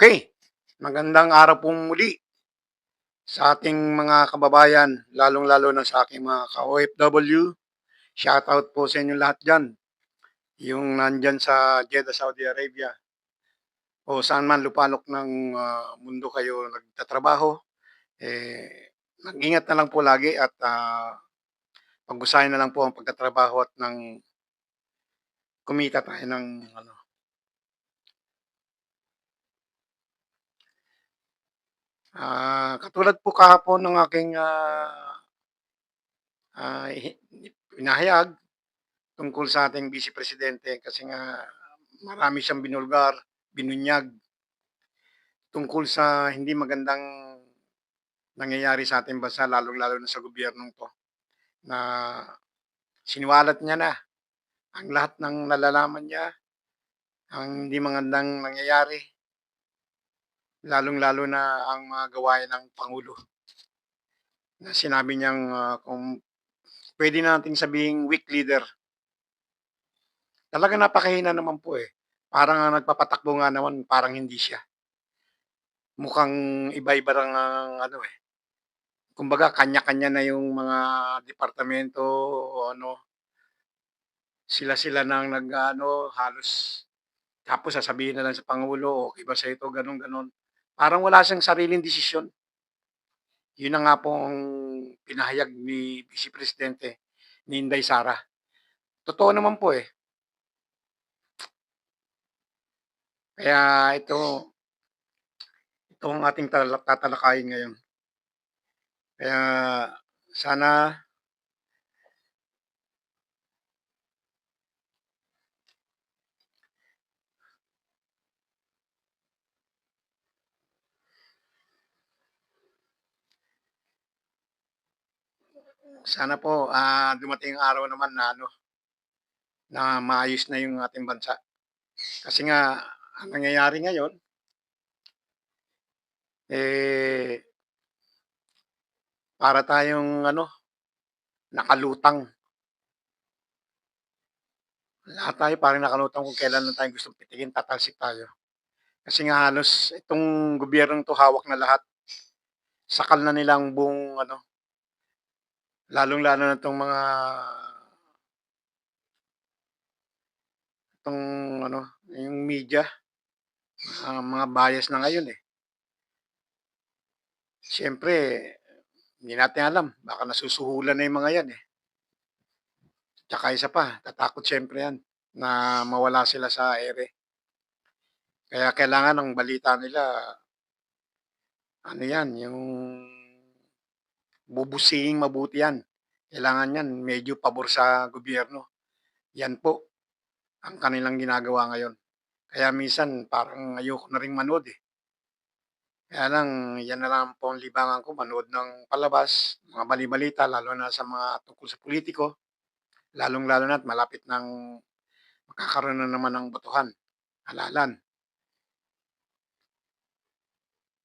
Okay, magandang araw pong muli sa ating mga kababayan, lalong-lalo na sa aking mga ka-OFW. Shoutout po sa inyo lahat dyan. Yung nandyan sa Jeddah, Saudi Arabia. O saan man lupalok ng ah, mundo kayo nagtatrabaho. Eh, mag-ingat na lang po lagi at ah, pag-usahin na lang po ang pagtatrabaho at ng kumita tayo ng ano, Ah, katulad po kahapon ng aking ah, ah, hi- tungkol sa ating vice presidente kasi nga marami siyang binulgar, binunyag tungkol sa hindi magandang nangyayari sa ating bansa lalong-lalo na sa gobyernong to na siniwalat niya na ang lahat ng nalalaman niya ang hindi magandang nangyayari lalong-lalo na ang mga gawain ng Pangulo. Na sinabi niyang ah, kung pwede nating sabihing weak leader. Talaga napakahina naman po eh. Parang ang nagpapatakbo nga naman, parang hindi siya. Mukhang iba-iba lang ang ano eh. Kumbaga, kanya-kanya na yung mga departamento o ano. Sila-sila nang nag ano, halos tapos sasabihin na lang sa Pangulo, okay ba sa ito, ganun, ganun. Parang wala siyang sariling desisyon. Yun na nga po ang pinahayag ni Vice Presidente ni Inday Sara. Totoo naman po eh. Kaya ito, ito ang ating tala- tatalakayin ngayon. Kaya sana sana po ah, dumating ang araw naman na ano na maayos na yung ating bansa. Kasi nga ang nangyayari ngayon eh para tayong ano nakalutang. Lahat tayo parang nakalutang kung kailan lang tayo gustong pitikin, tatalsik tayo. Kasi nga halos itong gobyernong to hawak na lahat. Sakal na nilang buong ano lalong-lalo na itong mga itong ano, yung media, ah, mga bias na ngayon eh. Siyempre, hindi natin alam, baka nasusuhulan na yung mga yan eh. Tsaka isa pa, tatakot siyempre yan na mawala sila sa ere. Kaya kailangan ng balita nila, ano yan, yung bubusing mabuti yan. Kailangan yan, medyo pabor sa gobyerno. Yan po ang kanilang ginagawa ngayon. Kaya minsan parang ayoko na rin manood eh. Kaya lang, yan na lang po ang libangan ko, manood ng palabas, mga balibalita, lalo na sa mga tungkol sa politiko. Lalong-lalo na at malapit ng makakaroon na naman ng botohan, halalan.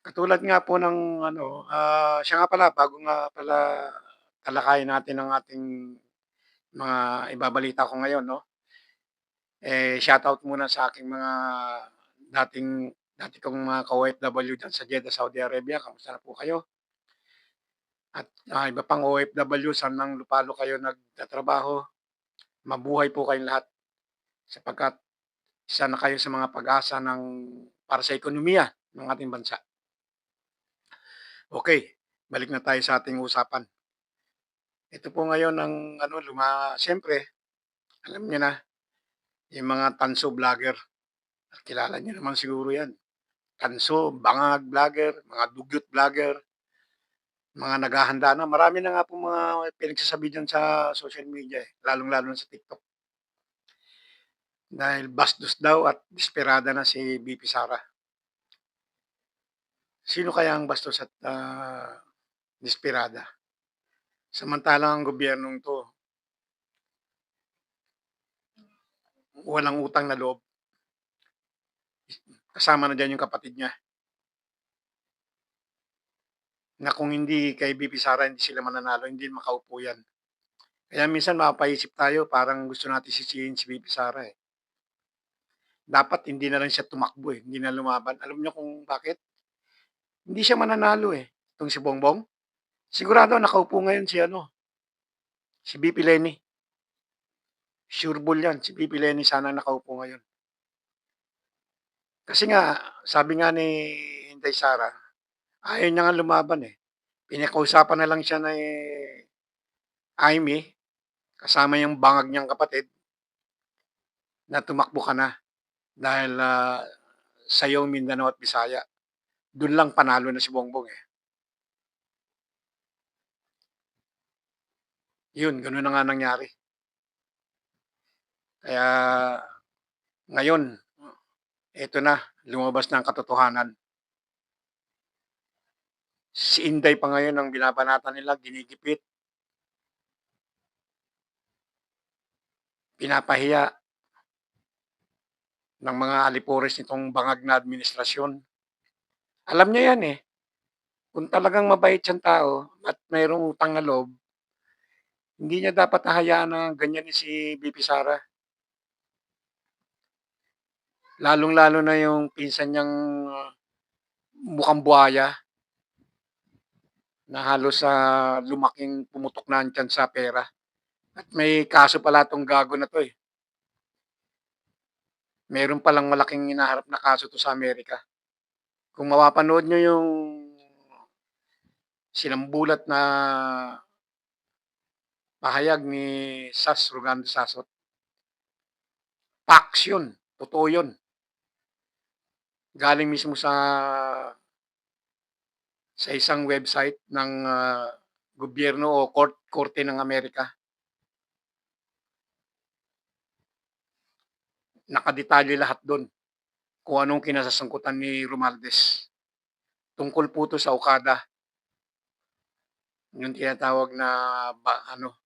Katulad nga po ng ano, ah, siya nga pala, bago nga pala talakayin natin ang ating mga ibabalita ko ngayon, no? Eh, shoutout muna sa aking mga dating dati kong mga ka-OFW dyan sa Jeddah, Saudi Arabia. Kamusta na po kayo? At ah, iba pang OFW, saan nang lupalo kayo nagtatrabaho. Mabuhay po kayong lahat sapagkat isa na kayo sa mga pag-asa ng para sa ekonomiya ng ating bansa. Okay, balik na tayo sa ating usapan. Ito po ngayon ang ano, luma, siyempre, alam niyo na, yung mga tanso vlogger. Kilala niyo naman siguro yan. Tanso, bangag vlogger, mga dugyot vlogger, mga naghahanda na. Marami na nga po mga pinagsasabi dyan sa social media, eh, lalong-lalo na sa TikTok. Dahil bastos daw at desperada na si BP Sara. Sino kaya ang bastos at ah, desperada? Samantalang ang gobyernong to, walang utang na loob. Kasama na dyan yung kapatid niya. Na kung hindi kay BP Sara, hindi sila mananalo, hindi makaupo yan. Kaya minsan mapapaisip tayo, parang gusto natin sisihin si BP Sara eh. Dapat hindi na lang siya tumakbo, eh, hindi na lumaban. Alam niyo kung bakit? Hindi siya mananalo, eh, itong si Bongbong. Sigurado nakaupo ngayon si ano, si VP Leni. Sure ball 'yan, si VP Leni sana nakaupo ngayon. Kasi nga, sabi nga ni Inday Sara, ayaw niya nga lumaban, eh. Pinakausapan na lang siya ni Amy, kasama yung bangag niyang kapatid, na tumakbo ka na dahil ah, sa iyong Mindanao at Bisaya. Doon lang panalo na si Bongbong, eh. Yun, gano'n na nga nangyari. Kaya ngayon, eto na, lumabas na ang katotohanan. Si Inday pa ngayon ang binabanatan nila, ginigipit. Pinapahiya ng mga alipores nitong bangag na administrasyon. Alam niya yan eh. Kung talagang mabait siyang tao at mayroong loob, hindi niya dapat hahayaan na ganyan ni si BP Sara. Lalong-lalo na yung pinsan niyang uh, mukhang buhaya na halos sa lumaking pumutok na ang sa pera. At may kaso pala tong gago na to eh. Meron palang malaking inaharap na kaso to sa Amerika. Kung mapapanood nyo yung sinambulat na pahayag ni Sas Rugando Sasot, facts yun. Totoo yun. Galing mismo sa sa isang website ng ah, gobyerno o court, korte ng Amerika. Nakadetalye lahat doon kung anong kinasasangkutan ni Romaldes. Tungkol po to sa Okada. Yung tinatawag na ba, ano,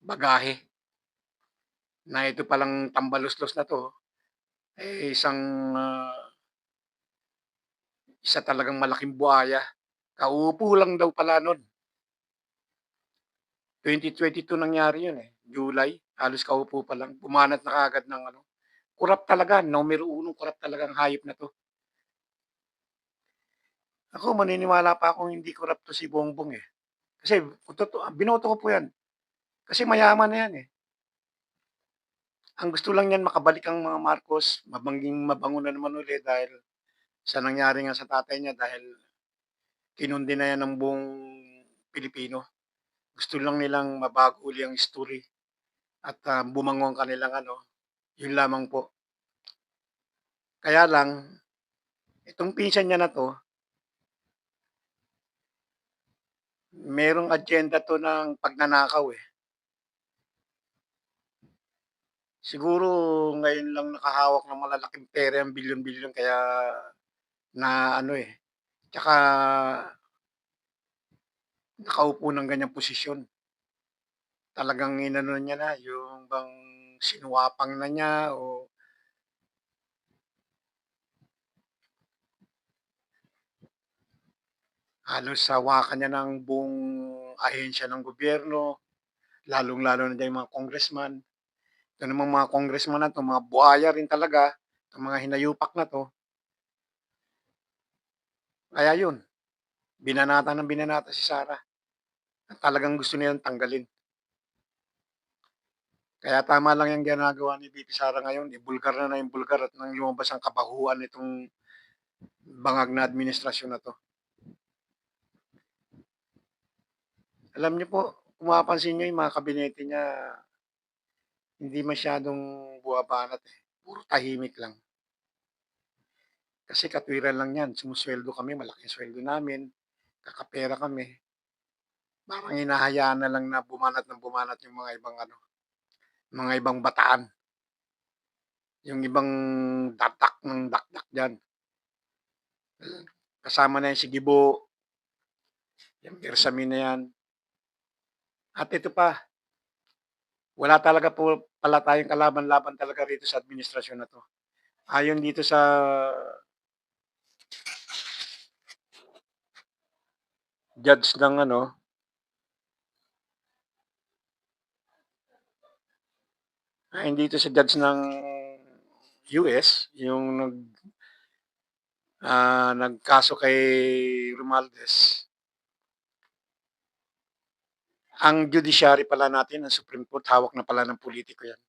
bagahe. Na ito palang tambaluslos na to, eh, isang ah, isa talagang malaking buhaya. Kaupo lang daw pala nun. 2022 nangyari yun eh. July, halos kaupo pa lang. Bumanat na kagad ng ano. Kurap talaga, numero uno, kurap talaga ang hayop na to. Ako, maniniwala pa akong hindi kurap to si Bongbong eh. Kasi, binoto ko po yan. Kasi mayaman na yan eh. Ang gusto lang yan, makabalik ang mga Marcos, mabangging mabango na naman ulit dahil sa nangyari nga sa tatay niya dahil kinundi na yan ng buong Pilipino. Gusto lang nilang mabago uli ang history at uh, bumango ang kanilang ano, yun lamang po. Kaya lang, itong pinsan niya na to, merong agenda to ng pagnanakaw eh. Siguro ngayon lang nakahawak ng malalaking pera ang bilyon-bilyon kaya na ano eh. Tsaka nakaupo ng ganyang posisyon. Talagang inano niya na, yung bang sinuwapang na niya o halos sawakan niya ng buong ahensya ng gobyerno, lalong-lalo na dyan yung mga congressman. Ito namang mga congressman na to, mga buhaya rin talaga, itong mga hinayupak na to. Kaya yun, binanata ng binanata si Sara. At talagang gusto nilang tanggalin. Kaya tama lang yung ginagawa ni BP Sara ngayon. Ibulgar na na yung bulgar at nang lumabas ang kabahuan nitong bangag na administrasyon na to. Alam niyo po, kung mapapansin niyo yung mga kabinete niya, hindi masyadong buwabanat eh. Puro tahimik lang. Kasi katwiran lang yan. Sumusweldo kami, malaking sweldo namin. Kakapera kami. Parang hinahayaan na lang na bumanat ng bumanat yung mga ibang ano, mga ibang bataan. Yung ibang dakdak ng dakdak dyan. Kasama na yan si Gibo. Yung Bersami na yan. At ito pa, wala talaga po pala tayong kalaban-laban talaga rito sa administrasyon na to. Ayon dito sa judge ng ano, ayon dito sa judge ng US, yung nag ah, nagkaso kay Romualdez. Ang judiciary pala natin, ang Supreme Court, hawak na pala ng politiko yan.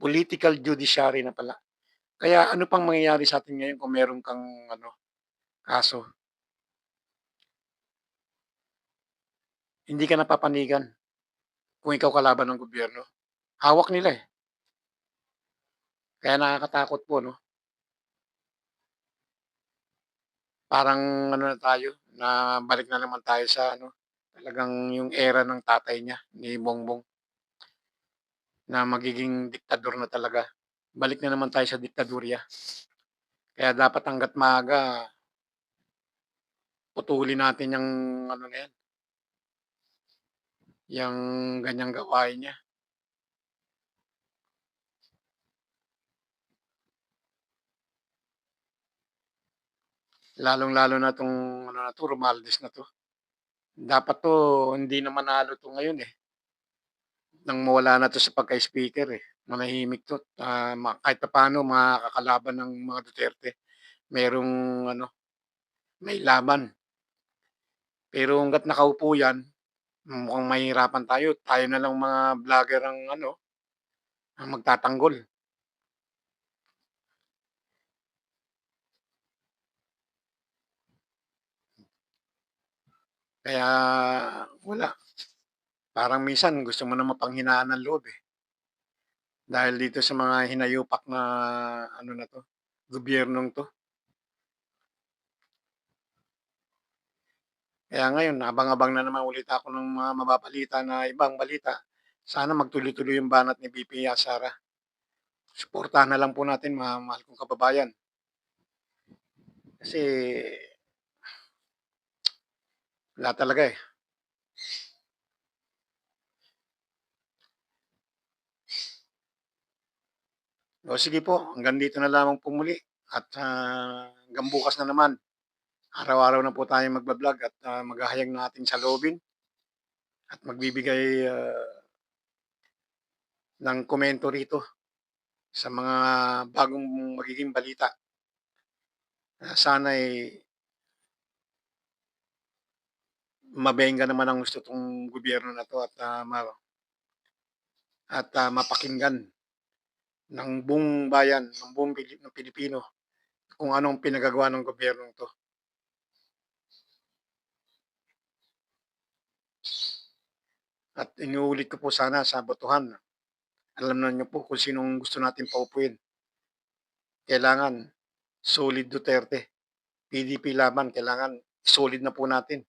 Political judiciary na pala. Kaya ano pang mangyayari sa atin ngayon kung meron kang ano, kaso? Hindi ka napapanigan kung ikaw kalaban ng gobyerno. Hawak nila eh. Kaya nakakatakot po, no? Parang ano na tayo, na balik na naman tayo sa ano, talagang yung era ng tatay niya, ni Bongbong. Na magiging diktador na talaga. Balik na naman tayo sa diktadurya. Kaya dapat hanggat maaga, putulin natin yung ano na yan. Yung ganyang gawain niya. Lalong-lalo na 'tong ano na 'to, Romualdez na 'to. Dapat 'to hindi na manalo 'to ngayon, eh. Nang mawala na 'to sa pagka-speaker, eh. Manahimik 'to, ma kahit papaano makakalaban ng mga Duterte. Merong ano, may laban. Pero hangga't nakaupo yan, mukhang mahihirapan tayo. Tayo na lang mga vlogger ang ano, ang magtatanggol. Kaya wala. Parang minsan gusto mo na mapanghinaan ng loob, eh. Dahil dito sa mga hinayupak na ano na 'to, gobyernong 'to. Kaya ngayon abang-abang na naman ulit ako ng mga mababalita na ibang balita. Sana magtuloy-tuloy yung banat ni VP Sara. Suportahan na lang po natin mga mahal kong kababayan. Kasi wala talaga, eh. O sige po, hanggang dito na lamang po muli at, ah, hanggang bukas na naman. Araw-araw na po tayong magba-vlog at, ah, maghahayag ng ating saloobin at magbibigay, ah ng komento rito sa mga bagong magiging balita. Na sana'y mabenga naman ang gusto 'tong gobyerno na 'to at, ah, ma at, ah, mapakinggan ng buong bayan, ng buong Pili ng Pilipino kung anong pinagagawa ng gobyernong 'to. At inuulit ko po sana sa botohan, alam na niyo po kung sinong gusto natin paupuin. Kailangan solid Duterte. PDP laban, kailangan solid na po natin.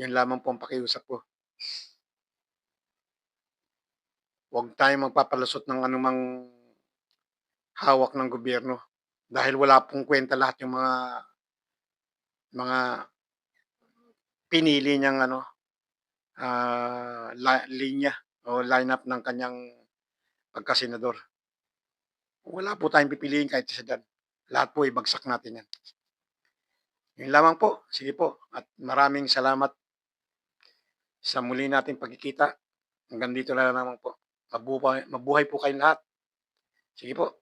Yun lamang po ang pakiusap ko. Huwag tayong magpapalusot ng anumang hawak ng gobyerno dahil wala pong kwenta lahat yung mga mga pinili niyang ano, la linya o lineup ng kanyang pagkasenador. Wala po tayong pipiliin kahit isa diyan. Lahat po ibagsak natin yan. Yun lamang po. Sige po. At maraming salamat sa muli nating pagkikita. Hanggang dito na lamang po. Mabuhay, mabuhay po kayong lahat. Sige po.